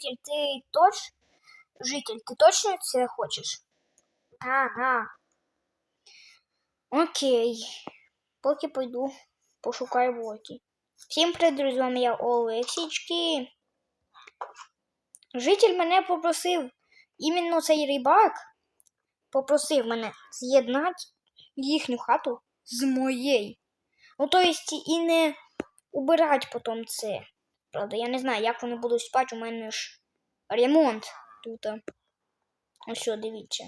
житель, ти точ... Житель, ти точно це хочеш? Ага. Окей. Поки пойду пошукаю блоки. Всім привіт, друзі, я Олексічки. Житель мене попросив, іменно цей рибак попросив мене з'єднати їхню хату з моєю. Ну, то есть і не убирати потім це. Правда, я не знаю, як вони будуть спати, у мене ж ремонт тут. Ось, дивіться.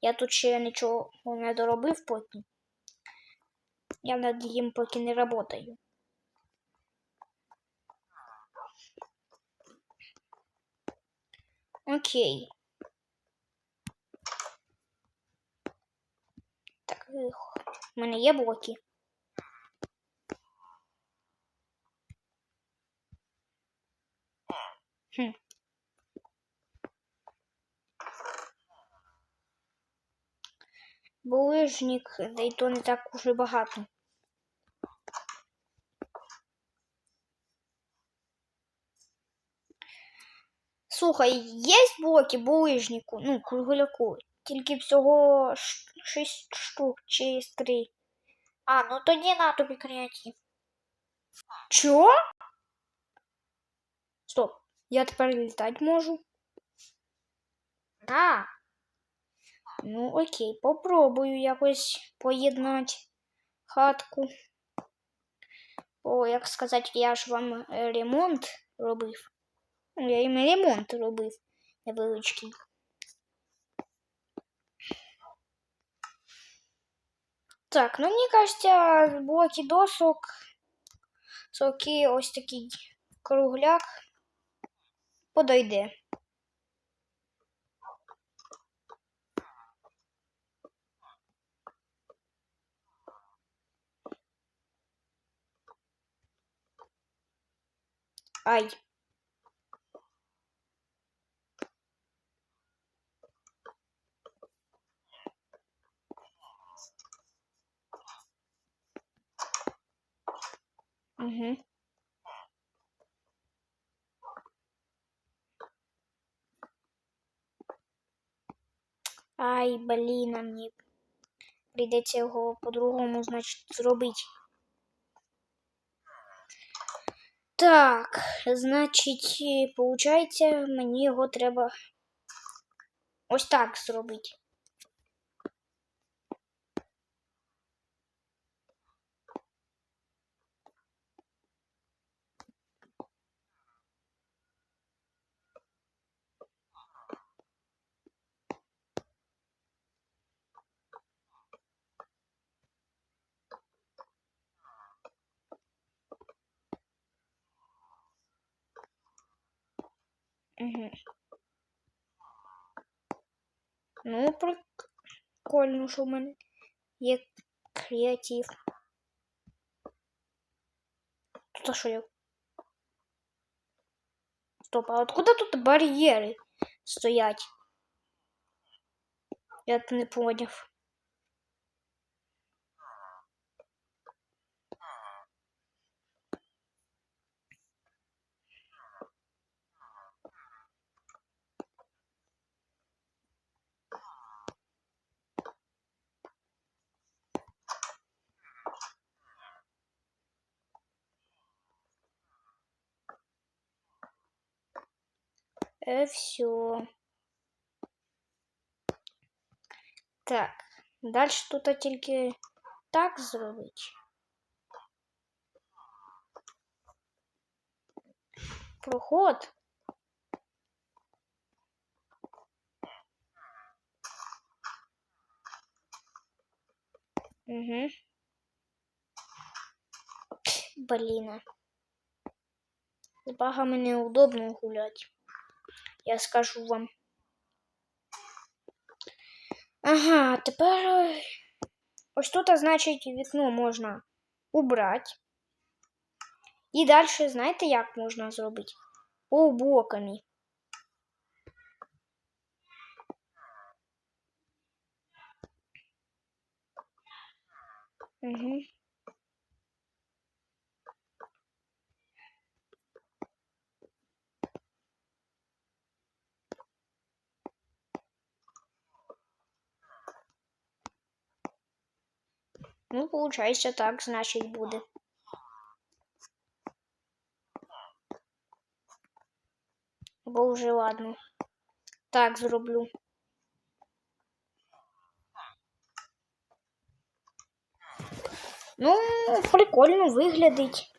Я тут ще нічого не доробив поки. Я над їм поки не працюю. Окей. Так, у мене є блоки. Хм. Булижник, да й то не так уже багато. Слухай, є блоки булижнику, ну, кругляку, тільки всього 6 штук чи 3. А, ну тоді на тобі креатив. Чо? Стоп, Я тепер літати можу. Да. Ну, окей, попробую якось поєднати хатку. О, як сказати, я ж вам е, ремонт робив. Я їм ремонт робив невеличкий. Так, ну мені кажеться, блоки досок, соки, ось такий кругляк подойде. Ай. Угу. Ай, блін, мені прийдеться його по-другому, значить, зробити. Так, значить, виходить, мені його треба ось так зробити. Ну, прикольно, що в мене є креатив. Тут що я? Стоп, а откуда тут бар'єри стоять? Я не поняв. все. Так, далі тут тільки так зробити. Проход. Угу. Блін. З багами неудобно гуляти. Я скажу вам. Ага, тепер е, ось тут, значить, вікно можна убрати. І далі, знаєте, як можна зробити? Полублоками. Угу. Получається так, значить буде. Бо вже ладно. Так зроблю. Ну, прикольно виглядить.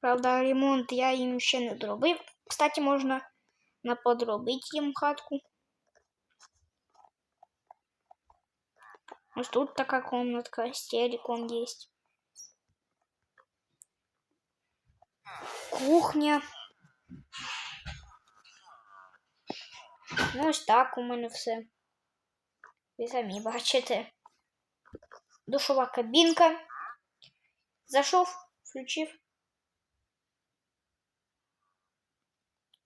Правда, ремонт я їм ще не зробив. Кстати, можна наподробити їм хатку. Ось тут така комнатка с телеком есть. Кухня. Ну, ось так у мене все. Ви самі бачите. Душова кабінка. Зайшов, включив.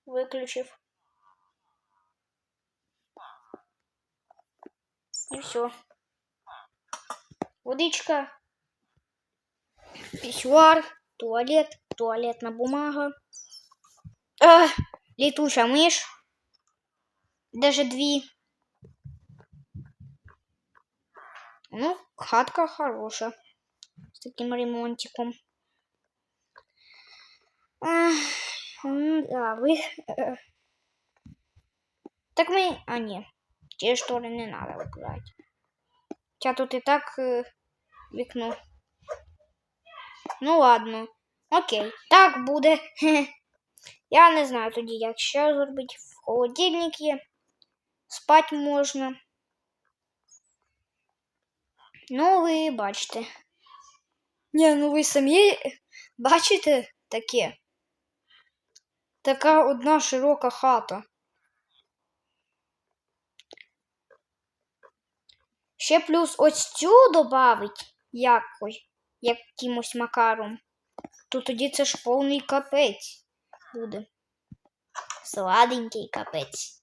Виключив. І все. Водичка. Писсуар. Туалет. Туалетная бумага. А, летучая мышь. Даже дві. Ну, хатка хороша. З таким ремонтиком. Ах, м, да, ви... е, Так ми... А, ні. Ті штори не надо викладати. Хоча тут і так е, вікно. Ну ладно. Окей. Так буде. Я не знаю тоді, як ще зробити. В холодильник є. Спать можна. Ну, ви бачите. Ні, ну ви самі бачите таке. Така одна широка хата. Ще плюс ось цю добавить якось, якимось макаром. То тоді це ж повний капець буде. Сладенький капець.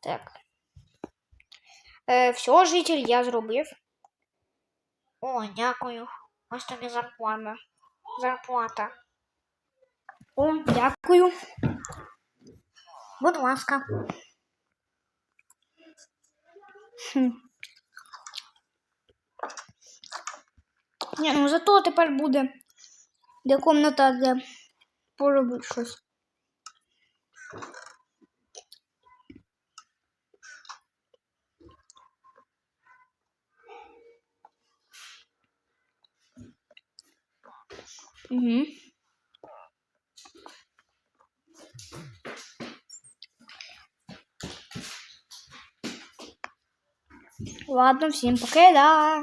Так. Е, все, житель, я зробив. О, дякую. Ось тобі зарплата. Зарплата. О, дякую. Будь ласка. Хм. Ні, ну зато тепер буде де комната, де поробити щось. Угу. Ладно, всім покида.